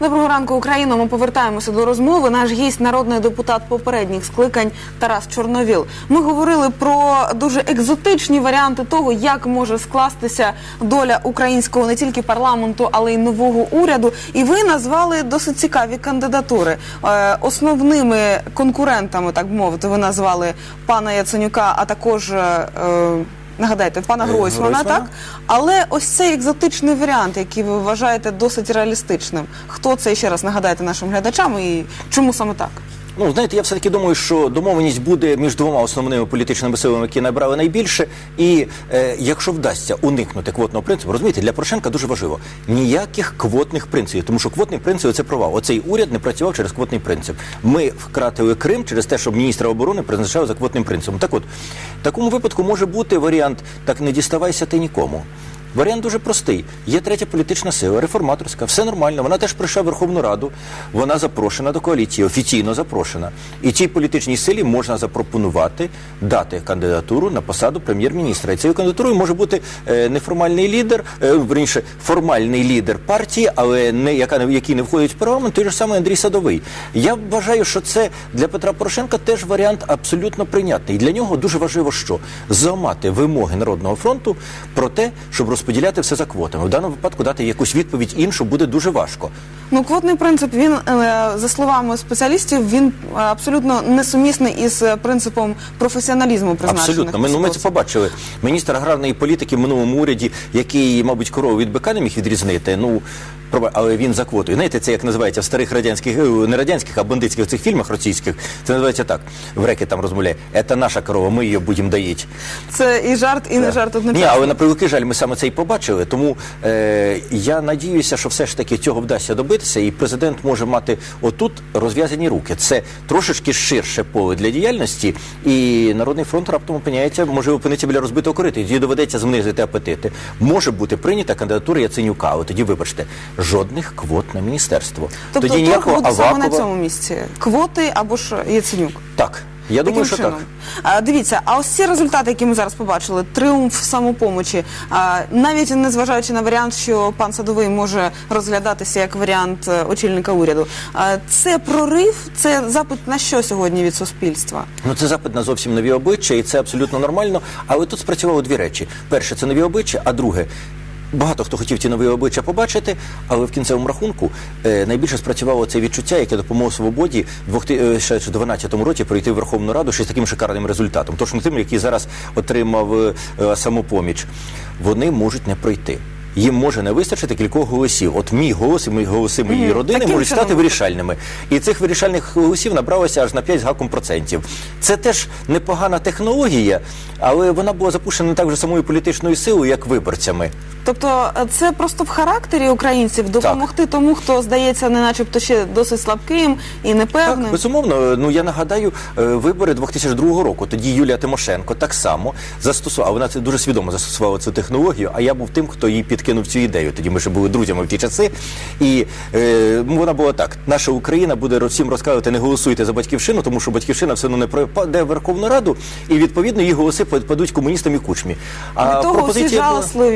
Доброго ранку, Україна. Ми повертаємося до розмови. Наш гість, народний депутат попередніх скликань Тарас Чорновіл. Ми говорили про дуже екзотичні варіанти того, як може скластися доля українського не тільки парламенту, але й нового уряду. І ви назвали досить цікаві кандидатури. Е, Основними конкурентами, так мовити, ви назвали пана Яценюка, а також. Нагадайте, пана Е, Гройсмана? так? Але ось цей екзотичний варіант, який ви вважаєте досить реалістичним. Хто це ще раз нагадайте нашим глядачам і чому саме так? Ну, знаєте, я все-таки думаю, що домовленість буде між двома основними політичними силами, які набрали найбільше. І е, якщо вдасться уникнути квотного принципу, розумієте, для Порошенка дуже важливо ніяких квотних принципів, тому що квотний принцип це провал. Оцей уряд не працював через квотний принцип. Ми вкратили Крим через те, щоб міністра оборони призначали за квотним принципом. Так от, в такому випадку може бути варіант так не діставайся ти нікому. Варіант дуже простий. Є третя політична сила, реформаторська, все нормально. Вона теж прийшла в Верховну Раду. Вона запрошена до коаліції, офіційно запрошена. І цій політичній силі можна запропонувати дати кандидатуру на посаду прем'єр-міністра. І цією кандидатурою може бути е, неформальний лідер, е, верніше, формальний лідер партії, але не яка який не входить в парламент, той же самий Андрій Садовий. Я вважаю, що це для Петра Порошенка теж варіант абсолютно прийнятний. І для нього дуже важливо, що зламати вимоги народного фронту про те, щоб розподіляти все за квотами. В даному випадку дати якусь відповідь іншу буде дуже важко. Ну, квотний принцип, він, е, за словами спеціалістів, він е, абсолютно несумісний із е, принципом професіоналізму призначених. Абсолютно. Ми, ну, ми це побачили. Міністр аграрної політики в минулому уряді, який, мабуть, корову від бика не міг відрізнити. Ну, але він за квотою. Знаєте, це як називається в старих радянських, не радянських, а бандитських цих фільмах російських. Це називається так. В реки там розмовляє. Це наша корова, ми її будемо доїти. Це і жарт, і не жарт Ні, одночасно. але на превеликий жаль, ми саме це і побачили. Тому е, я надіюся, що все ж таки цього вдасться добитися, і президент може мати отут розв'язані руки. Це трошечки ширше поле для діяльності, і Народний фронт раптом опиняється, може опинитися біля розбитого корита. І Тоді доведеться знизити апетити. Може бути прийнята кандидатура Яценюка. Але тоді, вибачте, жодних квот на міністерство. Тобто тоді торг буде саме на цьому місці. Квоти або ж Яценюк. Так. Я думаю, що так. А, дивіться, а ось ці результати, які ми зараз побачили, тріумф самопомочі, а, навіть не зважаючи на варіант, що пан Садовий може розглядатися як варіант е, очільника уряду, а, це прорив, це запит на що сьогодні від суспільства? Ну, це запит на зовсім нові обличчя, і це абсолютно нормально. Але тут спрацювало дві речі: перше, це нові обличчя, а друге. Багато хто хотів ті нові обличчя побачити, але в кінцевому рахунку е, найбільше спрацювало це відчуття, яке допомогло свободі в 2012 році пройти в Верховну Раду ще з таким шикарним результатом. Точно тим, який зараз отримав е, е, самопоміч. Вони можуть не пройти. Їм може не вистачити кількох голосів. От мій голос і мої голоси моєї родини Таким можуть чином стати вирішальними. І цих вирішальних голосів набралося аж на 5 з гаком процентів. Це теж непогана технологія, але вона була запущена не так вже самою політичною силою, як виборцями. Тобто е, це просто в характері українців допомогти тому, хто здається, не начебто ще досить слабким і непевним. Так, безумовно. Ну я нагадаю е, вибори 2002 року. Тоді Юлія Тимошенко так само застосувала. Вона це дуже свідомо застосувала цю технологію. А я був тим, хто її їй підкинув цю ідею. Тоді ми ще були друзями в ті часи. І е, вона була так: наша Україна буде всім розказувати, не голосуйте за батьківщину, тому що батьківщина все одно не пройде в Верховну Раду, і відповідно її голоси падуть комуністам і кучмі. Від того всі була-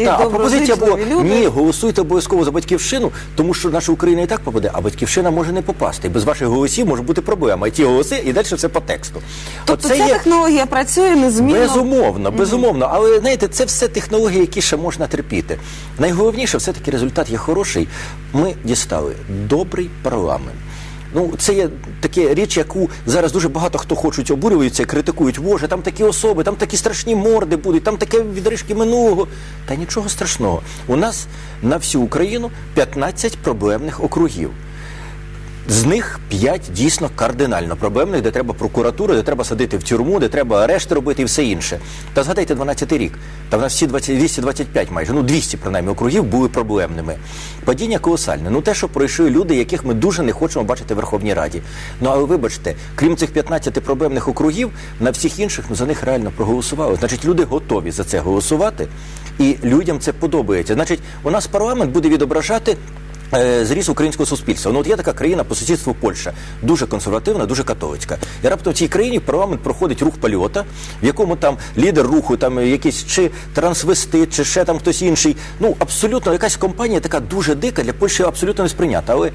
і Так, а пропозиція була, люди. ні, голосуйте обов'язково за батьківщину, тому що наша Україна і так попаде, а батьківщина може не попасти. І без ваших голосів може бути проблема. І ті голоси, і далі все по тексту. Тобто Оце ця є технологія працює незмінно. безумовно, безумовно. Але знаєте, це все технології, які ще можна терпіти. Найголовніше, все-таки результат є хороший. Ми дістали добрий парламент. Ну, це є таке річ, яку зараз дуже багато хто хочуть обурюються, критикують. Боже, там такі особи, там такі страшні морди будуть, там таке відрижки минулого. Та нічого страшного. У нас на всю Україну 15 проблемних округів. З них 5 дійсно кардинально проблемних, де треба прокуратуру, де треба садити в тюрму, де треба арешти робити і все інше. Та згадайте 12 рік. Та в нас всі 20, 225 майже, ну 200 принаймні округів були проблемними. Падіння колосальне. Ну те, що пройшли люди, яких ми дуже не хочемо бачити в Верховній Раді. Ну але вибачте, крім цих 15 проблемних округів, на всіх інших ну, за них реально проголосували. Значить, люди готові за це голосувати, і людям це подобається. Значить, у нас парламент буде відображати Зріс українського суспільства. Ну от є така країна по сусідству Польща, дуже консервативна, дуже католицька. І раптом в цій країні в парламент проходить рух польота, в якому там лідер руху, там якийсь чи трансвестит, чи ще там хтось інший. Ну абсолютно якась компанія така дуже дика для Польщі абсолютно не сприйнята. Але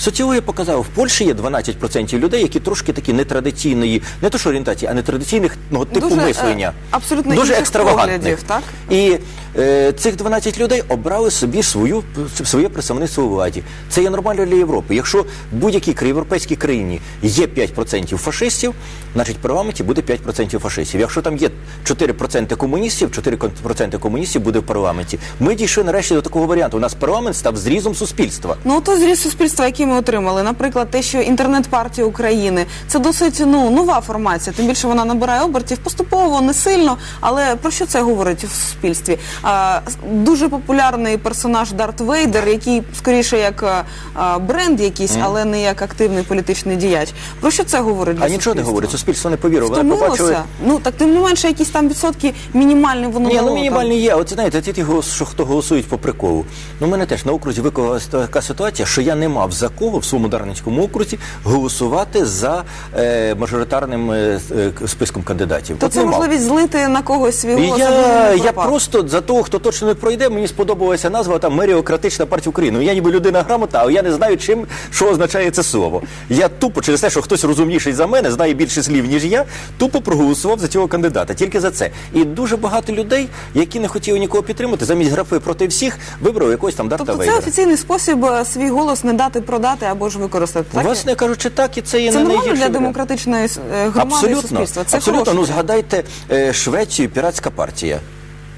соціологія показала, в Польщі є 12% людей, які трошки такі нетрадиційної, не то що орієнтації, а нетрадиційних ну, типу Дуже, е, мислення. абсолютно дуже екстравагантних. так? І е, цих 12 людей обрали собі свою своє представництво у владі. Це є нормально для Європи. Якщо в будь-якій європейській країні є 5% фашистів, значить в парламенті буде 5% фашистів. Якщо там є 4% комуністів, 4% комуністів буде в парламенті. Ми дійшли нарешті до такого варіанту. У нас парламент став зрізом суспільства. Ну, то зріз суспільства, який ми отримали, наприклад, те, що інтернет-партія України, це досить ну нова формація. Тим більше вона набирає обертів поступово, не сильно. Але про що це говорить в суспільстві? А, дуже популярний персонаж Дарт Вейдер, який скоріше як а, бренд якийсь, але не як активний політичний діяч. Про що це говорить для А нічого не суспільства? говорить. Суспільство не повірило. Вони побачили. Втомилося? Ну так тим не менше, якісь там відсотки мінімальні воно Ні, дало ну там. мінімальні є. От знаєте, ті, ті що хто голосують по приколу. Ну, в мене теж на окрузі викликалася така ситуація, що я не мав за кого в своєму Дарницькому окрузі голосувати за е, мажоритарним е, е, списком кандидатів. То От це не мав. можливість злити на когось свій голос. Я, я просто за того, хто точно не пройде, мені сподобалася назва там Меріократична партія України. Ну, Я ніби людина грамота, але я не знаю, чим що означає це слово. Я тупо через те, що хтось розумніший за мене, знає більше слів, ніж я, тупо проголосував за цього кандидата. Тільки за це. І дуже багато людей, які не хотіли нікого підтримати, замість графи проти всіх, вибрали якогось там Дарта Тобто це офіційний спосіб е, свій голос не дати продати або ж використати. Так? Власне кажучи, так і це є це не нормально для демократичної е, громади і Абсолютно, суспільства. Це абсолютно. хороше. Ну згадайте е, Швецію, піратська партія.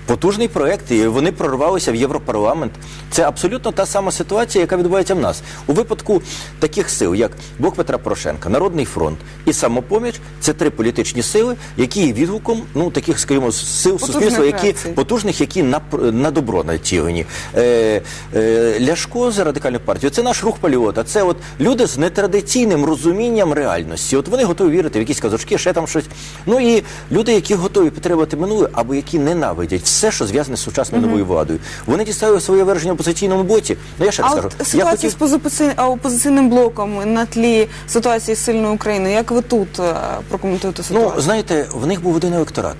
Потужний проект, і вони прорвалися в Європарламент. Це абсолютно та сама ситуація, яка відбувається в нас. У випадку таких сил, як Блок Петра Порошенка, Народний фронт і самопоміч, це три політичні сили, які є відгуком ну таких, скажімо, сил суспільства, які реакцій. потужних, які на, на добро націлені. Е, е, Ляшко за радикальну партію це наш рух паліота. Це от люди з нетрадиційним розумінням реальності. От вони готові вірити в якісь казочки, ще там щось. Ну і люди, які готові підтримувати минуле, або які ненавидять все, що зв'язане з сучасною новою владою. Вони дістали своє вираження в опозиційному боці. Ну я ще А раз от кажу, я ситуація хотів. з позици- опозиційним блоком на тлі ситуації з сильною Україною. Як ви тут е, прокоментуєте Ну знаєте, в них був один електорат.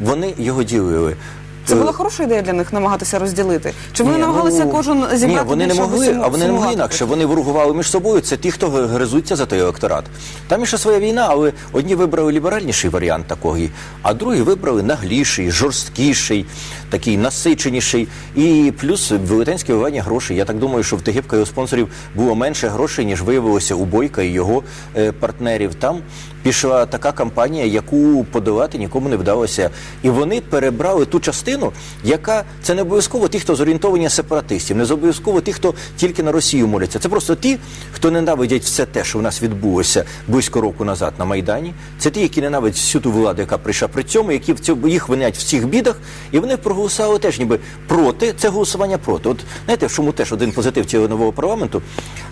Вони його ділили. Це Е, була хороша ідея для них намагатися розділити? Чи вони Ні, намагалися ну, кожен зібрати Ні, вони не більше, могли, суму- а вони не могли сумувати? інакше. Вони ворогували між собою. Це ті, хто гризуться за той електорат. Там іще своя війна, але одні вибрали ліберальніший варіант такої, а другі вибрали нагліший, жорсткіший, такий насиченіший. І плюс велетенське вивання грошей. Я так думаю, що в Тегибка його спонсорів було менше грошей, ніж виявилося у Бойка і його е, партнерів. Там пішла така кампанія, яку подолати нікому не вдалося. І вони перебрали ту частину, яка це не обов'язково ті, хто зорієнтовані сепаратистів, не обов'язково ті, хто тільки на Росію моляться. Це просто ті, хто ненавидять все те, що в нас відбулося близько року назад на Майдані. Це ті, які ненавидять всю ту владу, яка прийшла при цьому, які в цьому їх винять в всіх бідах, і вони проголосували теж ніби проти. Це голосування проти. От знаєте, в чому теж один позитив цього нового парламенту?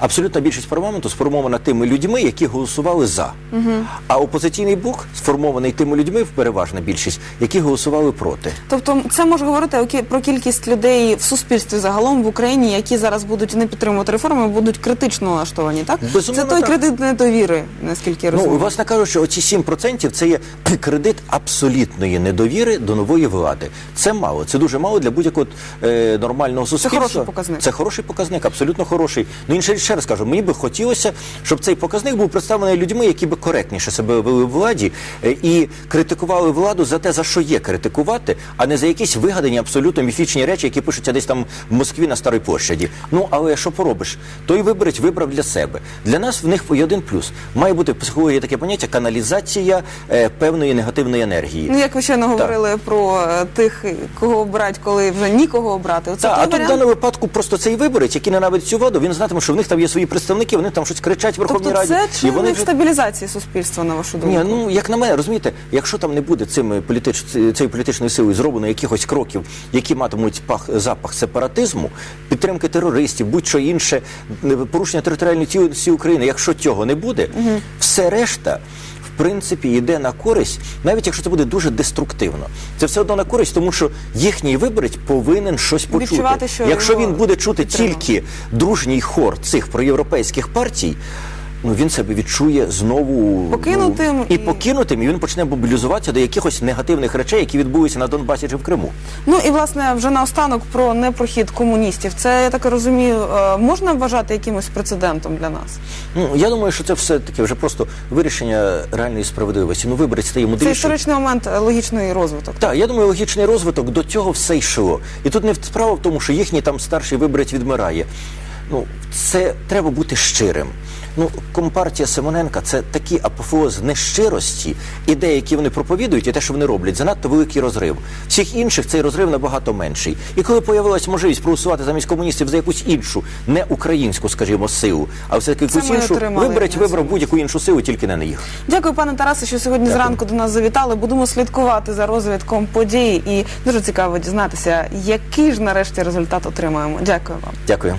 Абсолютна більшість парламенту сформована тими людьми, які голосували за. А опозиційний блок сформований тими людьми, в переважна більшість, які голосували проти. Тобто це може говорити про кількість людей в суспільстві загалом в Україні, які зараз будуть не підтримувати реформи, будуть критично налаштовані, так? Безумовно, це той так. кредит недовіри, наскільки я Ну, розумію. власне кажучи, оці 7% це є кредит абсолютної недовіри до нової влади. Це мало. Це дуже мало для будь-якого е, нормального суспільства. хороший показник. Це хороший показник, абсолютно хороший. Ну інше ще раз кажу, мені би хотілося, щоб цей показник був представлений людьми, які би коректніше себе вели в владі е, і критикували владу за те, за що є критикувати, а не за якісь вигадані абсолютно міфічні речі, які пишуться десь там в Москві на Старій площаді. Ну але що поробиш? Той виборець вибрав для себе. Для нас в них є один плюс. Має бути в психології таке поняття каналізація е, певної негативної енергії. Ну, як ви щойно говорили про е, тих, кого обирають, коли вже нікого обрати. Оце Так, той а тут в даному випадку просто цей виборець, який ненавидить цю владу, він знатиме, що в них там є свої представники, вони там щось кричать в Верховній Тобто Раді. це і вони вже- стабілізації суспільства, на вашу думку? Ні, ну як на мене, розумієте, якщо там не буде цими політич... цією політичною силою зроблено якихось кроків, які матимуть пах запах сепаратизму, підтримки терористів, будь-що інше, порушення територіальної цілісності України, якщо цього не буде, все решта. Принципі йде на користь, навіть якщо це буде дуже деструктивно. Це все одно на користь, тому що їхній виборець повинен щось почути. Відчувати, що якщо він буде чути підтримав. тільки дружній хор цих проєвропейських партій. Ну він себе відчує знову Покинутим ну, і і- покинутим, і він почне мобілізуватися до якихось негативних речей, які відбулися на Донбасі чи в Криму. Ну і власне вже наостанок про непрохід комуністів. Це я так розумію, е, можна вважати якимось прецедентом для нас. Ну я думаю, що це все таки вже просто вирішення реальної справедливості. Ну виборець стає Це історичний момент е, логічний розвиток. Так, я думаю, логічний розвиток до цього все йшло. І тут не справа в тому, що їхній там старший виборець відмирає. Ну, це треба бути щирим. Ну, компартія Симоненка це такий апофеоз нещирості, ідеї, які вони проповідують, і те, що вони роблять, занадто великий розрив. Всіх інших цей розрив набагато менший. І коли появилась можливість проголосувати замість комуністів за якусь іншу, не українську, скажімо, силу, а все таки якусь іншу, на вибрав будь-яку іншу силу, тільки не на їх. Дякую, пане Тарасе, що сьогодні Дякую. зранку до нас завітали. Будемо слідкувати за розвитком подій і дуже цікаво дізнатися, який ж нарешті результат отримаємо. Дякую вам. Дякую.